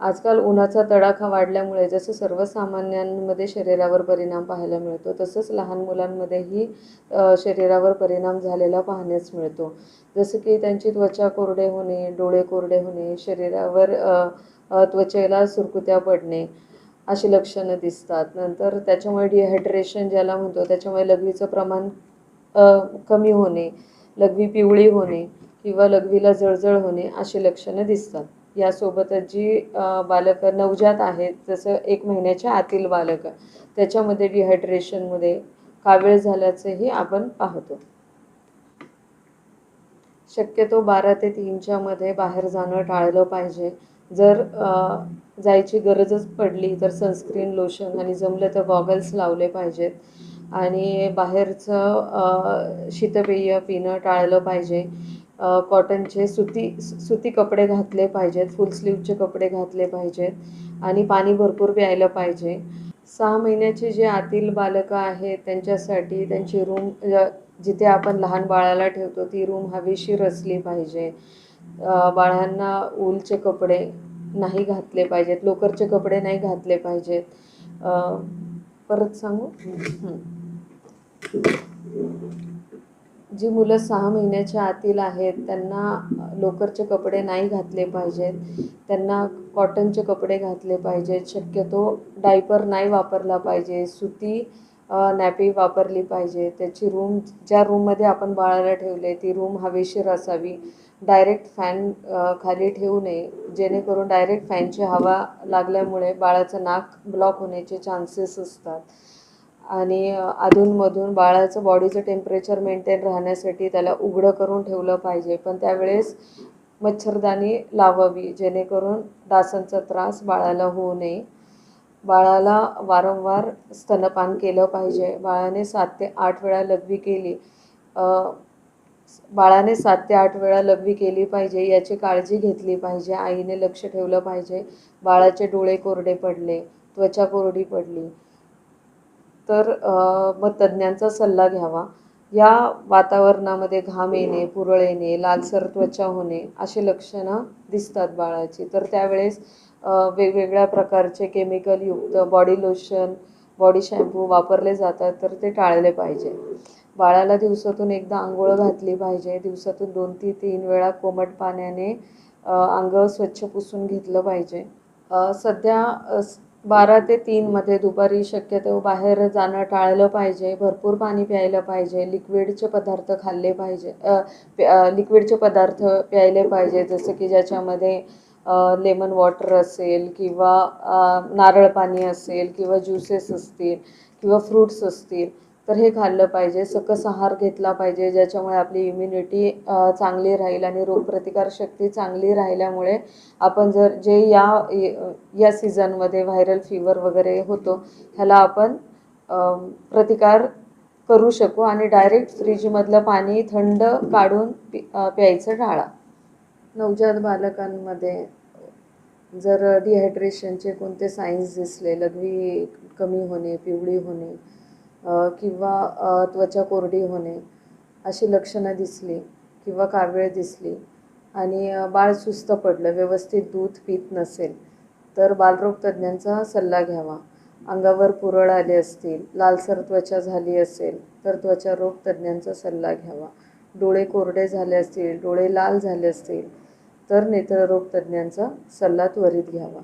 आजकाल उन्हाचा तडाखा वाढल्यामुळे जसं सर्वसामान्यांमध्ये शरीरावर परिणाम पाहायला मिळतो तसंच लहान मुलांमध्येही शरीरावर परिणाम झालेला पाहण्यास मिळतो. जसं की त्यांची त्वचा कोरडे होणे डोळे कोरडे होणे शरीरावर त्वचेला सुरकुत्या पडणे अशी लक्षणं दिसतात. नंतर त्याच्यामुळे डिहायड्रेशन ज्याला म्हणतो त्याच्यामुळे लघवीचं प्रमाण कमी होणे लघवी पिवळी होणे किंवा लघवीला जळजळ होणे अशी लक्षणं दिसतात. यासोबतच जी बालकं नवजात आहेत जसं एक महिन्याच्या आतील बालकं त्याच्यामध्ये डिहायड्रेशनमध्ये कावीळ झाल्याचंही आपण पाहतो. शक्यतो बारा ते तीनच्या मध्ये बाहेर जाणं टाळलं पाहिजे. जर जायची गरजच पडली तर सनस्क्रीन लोशन आणि जमलं तर गॉगल्स लावले पाहिजेत. आणि बाहेरचं शीतपेय पिणं टाळलं पाहिजे. कॉटनचे सुती सुती कपडे घातले पाहिजेत फुल स्लीवचे कपडे घातले पाहिजेत आणि पाणी भरपूर प्यायलं पाहिजे. सहा महिन्याचे जे आतील बालकं आहेत त्यांच्यासाठी त्यांची रूम जिथे आपण लहान बाळाला ठेवतो ती रूम हवेशीर असली पाहिजे. बाळांना ऊलचे कपडे नाही घातले पाहिजेत लोकरचे कपडे नाही घातले पाहिजेत. परत सांगू? जी मुलं सहा महिन्याच्या आतील आहेत त्यांना लोकरचे कपडे नाही घातले पाहिजेत. त्यांना कॉटनचे कपडे घातले पाहिजेत. शक्यतो डायपर नाही वापरला पाहिजे. सुती नॅपी वापरली पाहिजे. त्याची रूम ज्या रूममध्ये आपण बाळाला ठेवले ती रूम हवेशीर असावी. डायरेक्ट फॅन खाली ठेवू नये. जेणेकरून डायरेक्ट फॅनची हवा लागल्यामुळे बाळाचं नाक ब्लॉक होण्याचे चान्सेस असतात. आणि अधूनमधून बाळाचं बॉडीचं टेम्परेचर मेंटेन राहण्यासाठी त्याला उघडं करून ठेवलं पाहिजे. पण त्यावेळेस मच्छरदाणी लावावी जेणेकरून डासांचा त्रास बाळाला होऊ नये. बाळाला वारंवार स्तनपान केलं पाहिजे. बाळाने सात ते आठ वेळा लघवी केली. बाळाने सात ते आठ वेळा लघवी केली पाहिजे याची काळजी घेतली पाहिजे आईने लक्ष ठेवलं पाहिजे. बाळाचे डोळे कोरडे पडले त्वचा कोरडी पडली. तर मग तज्ज्ञांचा सल्ला घ्यावा. या वातावरणामध्ये घाम येणे पुरळ येणे लालसर त्वचा होणे अशी लक्षणं दिसतात बाळाची. तर त्यावेळेस वेगवेगळ्या प्रकारचे केमिकलयुक्त बॉडी लोशन बॉडी शॅम्पू वापरले जातात तर ते टाळले पाहिजे. बाळाला दिवसातून एकदा आंघोळ घातली पाहिजे. दिवसातून दोन ते तीन वेळा कोमट पाण्याने अंग स्वच्छ पुसून घेतलं पाहिजे. सध्या बारा ते तीनमध्ये दुपारी शक्यतो बाहेर जाणं टाळलं पाहिजे भरपूर पाणी प्यायलं पाहिजे लिक्विडचे पदार्थ खाल्ले पाहिजे लिक्विडचे पदार्थ प्यायले पाहिजे जसं की ज्याच्यामध्ये लेमन वॉटर असेल किंवा नारळ पाणी असेल किंवा ज्युसेस असतील किंवा फ्रूट्स असतील. तर हे खाल्लं पाहिजे सकस आहार घेतला पाहिजे ज्याच्यामुळे आपली इम्युनिटी चांगली राहील आणि रोगप्रतिकारशक्ती चांगली राहिल्यामुळे आपण जर जे या या सीझनमध्ये व्हायरल फीवर वगैरे होतो ह्याला आपण प्रतिकार करू शकू आणि डायरेक्ट फ्रीजमधलं पाणी थंड काढून पि प्यायचं टाळा. नवजात बालकांमध्ये जर डिहायड्रेशनचे कोणते सायन्स दिसले लघवी कमी होणे पिवळी होणे किंवा त्वचा कोरडी होणे अशी लक्षणं दिसली किंवा कावीळ दिसली आणि बाळ सुस्त पडलं व्यवस्थित दूध पित नसेल तर बालरोग तज्ज्ञांचा सल्ला घ्यावा. अंगावर पुरळ आले असतील लालसर त्वचा झाली असेल तर त्वचा रोग तज्ज्ञांचा सल्ला घ्यावा. डोळे कोरडे झाले असतील डोळे लाल झाले असतील तर नेत्ररोग तज्ज्ञांचा सल्ला त्वरित घ्यावा.